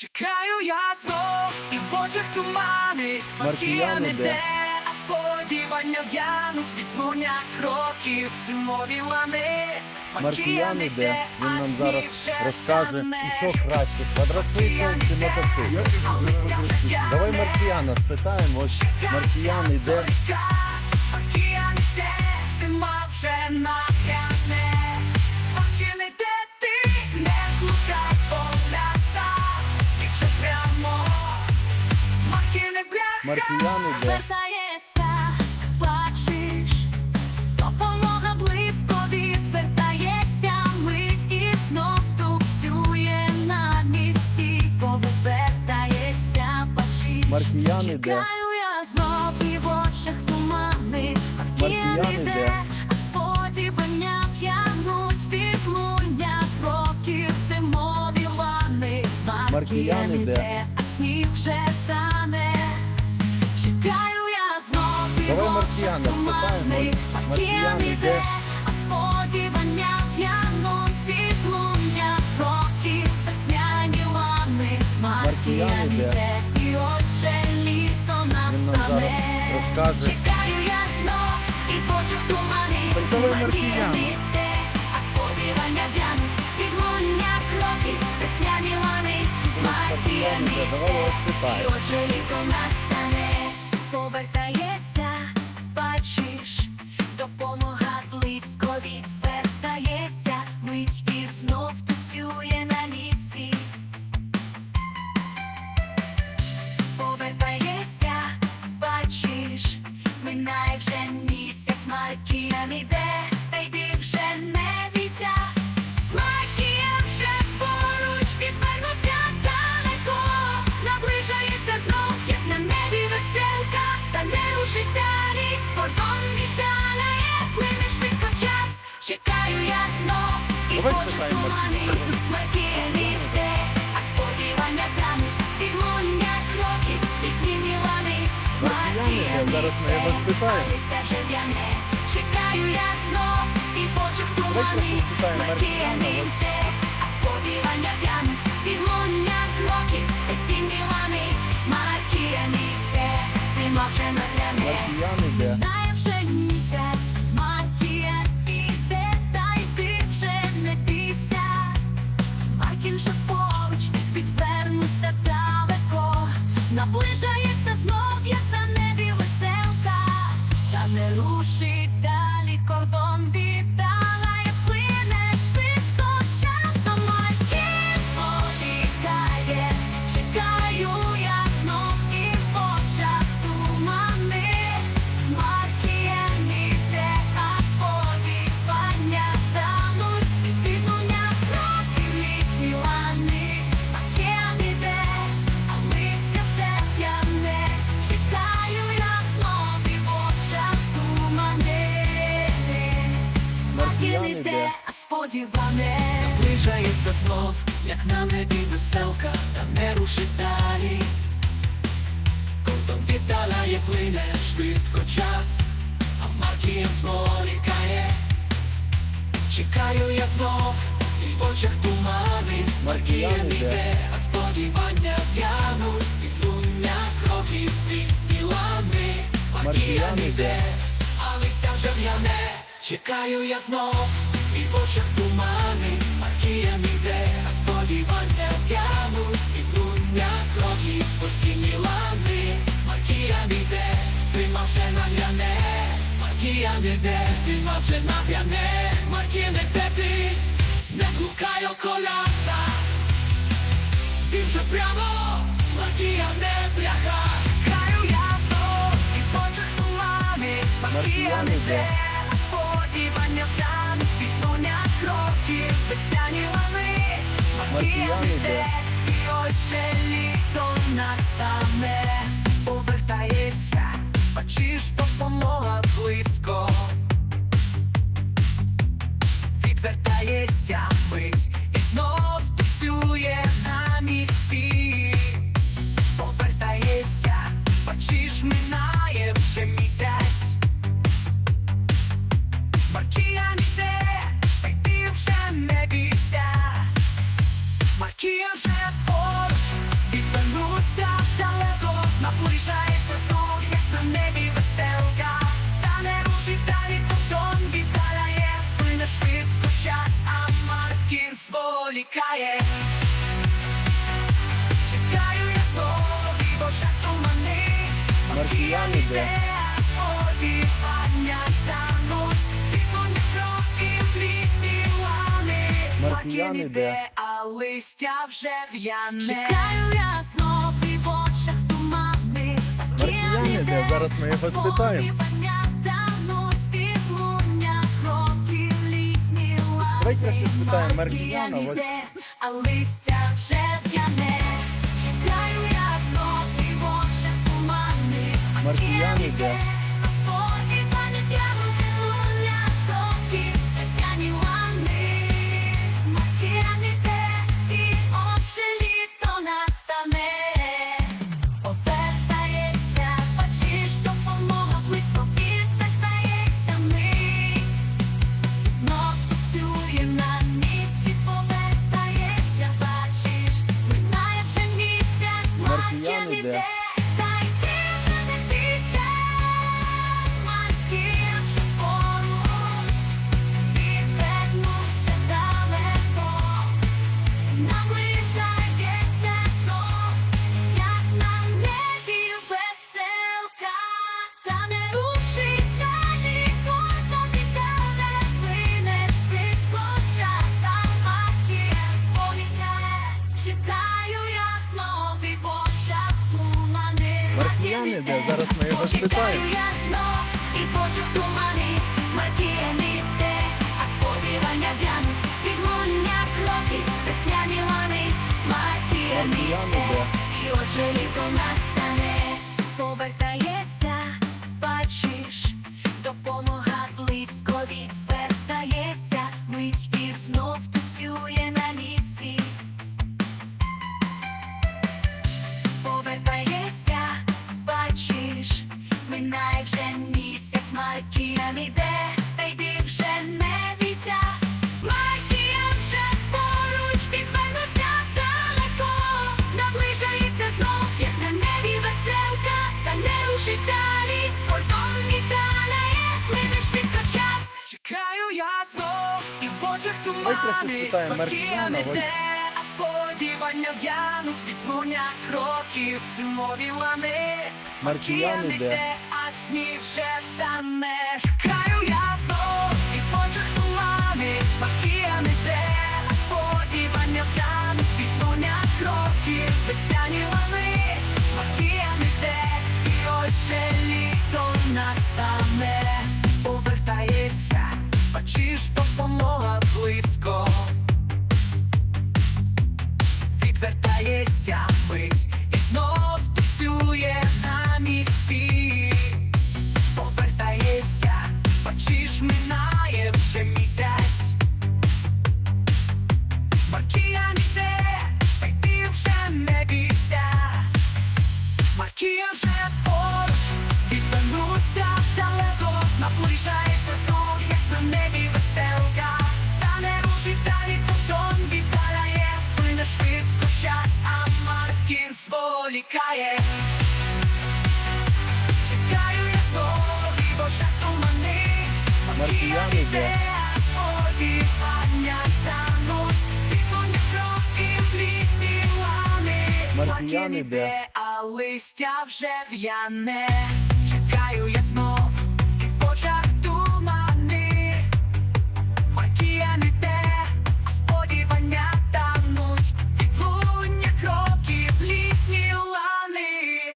Чекаю я знов і в очах тумани, Маркіяни маркіяни де? а сподівання в'януть від луня кроків, зимові лани, Маркіяни де? Він нам зараз розкаже, тане. що краще, квадроцикл чи мотоцикл. Давай Маркіяна спитаємо, ось Маркіян іде. Маркіян іде, зима вже нагряне. Маркіян іде. Вертаєшся, бачиш, допомога близько відвертаєшся, мить і знов тупцює на місці, повертаєшся, бачиш. Маркіян іде. Чекаю я знов і в очах тумани, Маркіян іде. сподівання п'януть від луння кроків зимові лани. Маркіян іде. Розкаже. Чекаю я знов і в очах тумани. Давай Маркіян а сподівання в'януть від кроки, весняні лани. Іде, давай його і отже літо настане. Повертаєшся, Іде, та йди вже не бійся. Маркіян вже поруч, відвернувся далеко, наближається знов, як на небі веселка, та не рушить далі, кордон віддаляє, плине швидко час, чекаю я знов, і Давай в спитаємо тумани, іде, а сподівання тануть, відлуння кроків, літні мілани, Маркіян іде, зараз ми його спитаємо. Чекаю я знов, і в тумани, просто спитаємо Маркіян Маркіяна, іде, а сподівання в'януть, відлуння кроків, весінь мілани, Маркіян іде, зима вже нагляне. На небі веселка, та не рушить далі. Кордон віддаляє, плине швидко час, а Маркіян зволікає. Чекаю я знов, і в очах тумани, Маркіян іде. а сподівання п'януть, від луння кроків від Мілани. Маркіян Маркіян іде. а листя вже в'яне, чекаю я знов, і в очах тумани, Маркіян іде, а сподівання п'януть, від луння кроків осінні лани. Маркіян іде, зима вже нагляне, Маркіян іде, зима вже нагляне, Маркіян іде ти, не блукай околяса, ти вже прямо, Маркіян не бляха. Чекаю я знов, і в очах тумани, Маркіян іде, а сподівання п'януть, від луня кроків, весняні лани. Маркіян Маркіян іде. іде, і ось ще літо настане. Повертаєшся, бачиш, допомога близько. Відвертаєшся мить і знов працює на місці. Повертаєшся, бачиш, минає вже місяць. Маркіян іде, та йди вже не він же поруч, відвернувся далеко, наближається знов, як на небі веселка, та не рушить далі потом віддаляє, плине швидко час, а Мартін зволікає. Чекаю я знову, і в очах тумани, Маркія ніде, сподівання тануть, тихо не трохи влітні лани, Маркія ніде, а а листя вже в'яне. Чекаю я знов і в очах тумани. Маркіян іде, зараз ми його спитаємо. Давай краще спитаємо Маркіяна, ось- а листя вже в'яне. Чекаю я знов і в очах тумани. Маркіян іде. Маркіян іде, зараз ми його спитаємо. і Маркіян іде, а сподівання в'януть, відлуння рушить далі, кордон віддаляє, плинеш швидко час. Чекаю я знов і в очах тумани. Макія не йде, а сподівання в'януть від луня кроків. Зимові лани. Маркія не йде, а сніг вже тане. Чекаю Маркіян іде, та й ти вже не бійся. Маркіян вже поруч, відвернувся далеко, наближається знов, як на небі веселка, та не рушить далі, потом віддаляє, плине швидко час, а Маркін зволікає. Чекаю я знов, і в очах тумани, Маркіян іде. сподівання Маркіян іде. а листя вже в'яне.